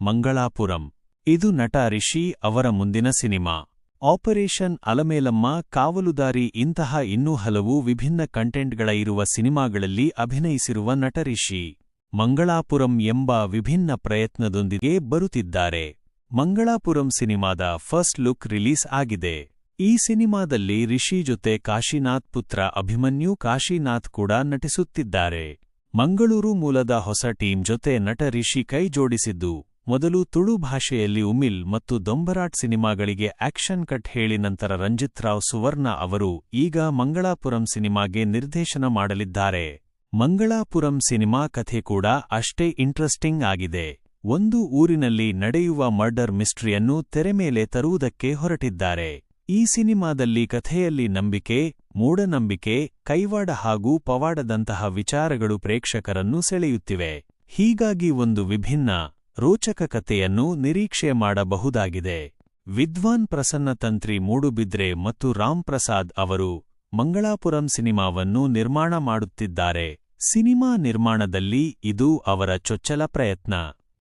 ಮಂಗಳಾಪುರಂ. ಇದು ನಟ ರಿಷಿ ಅವರ ಮುಂದಿನ ಸಿನಿಮಾ. ಆಪರೇಷನ್ ಅಲಮೇಲಮ್ಮ ಕಾವಲುದಾರಿ ಇಂತಹ ಇನ್ನೂ ಹಲವು ವಿಭಿನ್ನ ಕಂಟೆಂಟ್ಗಳ ಇರುವ ಸಿನಿಮಾಗಳಲ್ಲಿ ಅಭಿನಯಿಸಿರುವ ನಟ ರಿಷಿ. ಮಂಗಳಾಪುರಂ ಎಂಬ ವಿಭಿನ್ನ ಪ್ರಯತ್ನದೊಂದಿಗೆ ಬರುತ್ತಿದ್ದಾರೆ. ಮಂಗಳಾಪುರಂ ಸಿನಿಮಾದ ಫಸ್ಟ್ ಲುಕ್ ರಿಲೀಸ್ ಆಗಿದೆ. ಈ ಸಿನಿಮಾದಲ್ಲಿ ರಿಷಿ ಜೊತೆ ಕಾಶಿನಾಥ್ ಪುತ್ರ ಅಭಿಮನ್ಯು ಕಾಶಿನಾಥ್ ಕೂಡ ನಟಿಸುತ್ತಿದ್ದಾರೆ. ಮಂಗಳೂರು ಮೂಲದ ಹೊಸ ಟೀಂ ಜೊತೆ ನಟ ರಿಷಿ ಕೈ ಜೋಡಿಸಿದ್ದು ಮೊದಲು ತುಳು ಭಾಷೆಯಲ್ಲಿ ಉಮಿಲ್ ಮತ್ತು ದೊಂಬರಾಟ್ ಸಿನಿಮಾಗಳಿಗೆ ಆಕ್ಷನ್ ಕಟ್ ಹೇಳಿ ನಂತರ ರಂಜಿತ್ ರಾವ್ ಸುವರ್ಣ ಅವರು ಈಗ ಮಂಗಳಾಪುರಂ ಸಿನಿಮಾಗೆ ನಿರ್ದೇಶನ ಮಾಡಲಿದ್ದಾರೆ. ಮಂಗಳಾಪುರಂ ಸಿನಿಮಾ ಕಥೆ ಕೂಡ ಅಷ್ಟೇ ಇಂಟ್ರೆಸ್ಟಿಂಗ್ ಆಗಿದೆ. ಒಂದು ಊರಿನಲ್ಲಿ ನಡೆಯುವ ಮರ್ಡರ್ ಮಿಸ್ಟ್ರಿಯನ್ನು ತೆರೆಮೇಲೆ ತರುವುದಕ್ಕೆ ಹೊರಟಿದ್ದಾರೆ. ಈ ಸಿನಿಮಾದಲ್ಲಿ ಕಥೆಯಲ್ಲಿ ನಂಬಿಕೆ, ಮೂಢನಂಬಿಕೆ, ಕೈವಾಡ ಹಾಗೂ ಪವಾಡದಂತಹ ವಿಚಾರಗಳು ಪ್ರೇಕ್ಷಕರನ್ನು ಸೆಳೆಯುತ್ತಿವೆ. ಹೀಗಾಗಿ ಒಂದು ವಿಭಿನ್ನ ರೋಚಕ ಕಥೆಯನ್ನು ನಿರೀಕ್ಷೆ ಮಾಡಬಹುದಾಗಿದೆ. ವಿದ್ವಾನ್ ಪ್ರಸನ್ನ ತಂತ್ರಿ ಮೂಡುಬಿದ್ರೆ ಮತ್ತು ರಾಮ್ ಪ್ರಸಾದ್ ಅವರು ಮಂಗಳಾಪುರಂ ಸಿನಿಮಾವನ್ನು ನಿರ್ಮಾಣ ಮಾಡುತ್ತಿದ್ದಾರೆ. ಸಿನಿಮಾ ನಿರ್ಮಾಣದಲ್ಲಿ ಇದು ಅವರ ಚೊಚ್ಚಲ ಪ್ರಯತ್ನ.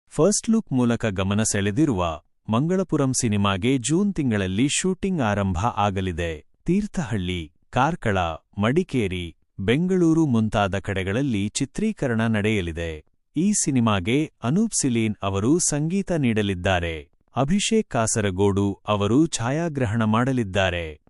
ಫಸ್ಟ್ ಲುಕ್ ಮೂಲಕ ಗಮನ ಸೆಳೆದಿರುವ ಮಂಗಳಪುರಂ ಸಿನಿಮಾಗೆ ಜೂನ್ ತಿಂಗಳಲ್ಲಿ ಶೂಟಿಂಗ್ ಆರಂಭ ಆಗಲಿದೆ. ತೀರ್ಥಹಳ್ಳಿ, ಕಾರ್ಕಳ, ಮಡಿಕೇರಿ, ಬೆಂಗಳೂರು ಮುಂತಾದ ಕಡೆಗಳಲ್ಲಿ ಚಿತ್ರೀಕರಣ ನಡೆಯಲಿದೆ. ಈ ಸಿನಿಮಾಗೆ ಅನೂಪ್ ಸಿಲೀನ್ ಅವರು ಸಂಗೀತ ನೀಡಲಿದ್ದಾರೆ. ಅಭಿಷೇಕ್ ಕಾಸರಗೋಡು ಅವರು ಛಾಯಾಗ್ರಹಣ ಮಾಡಲಿದ್ದಾರೆ.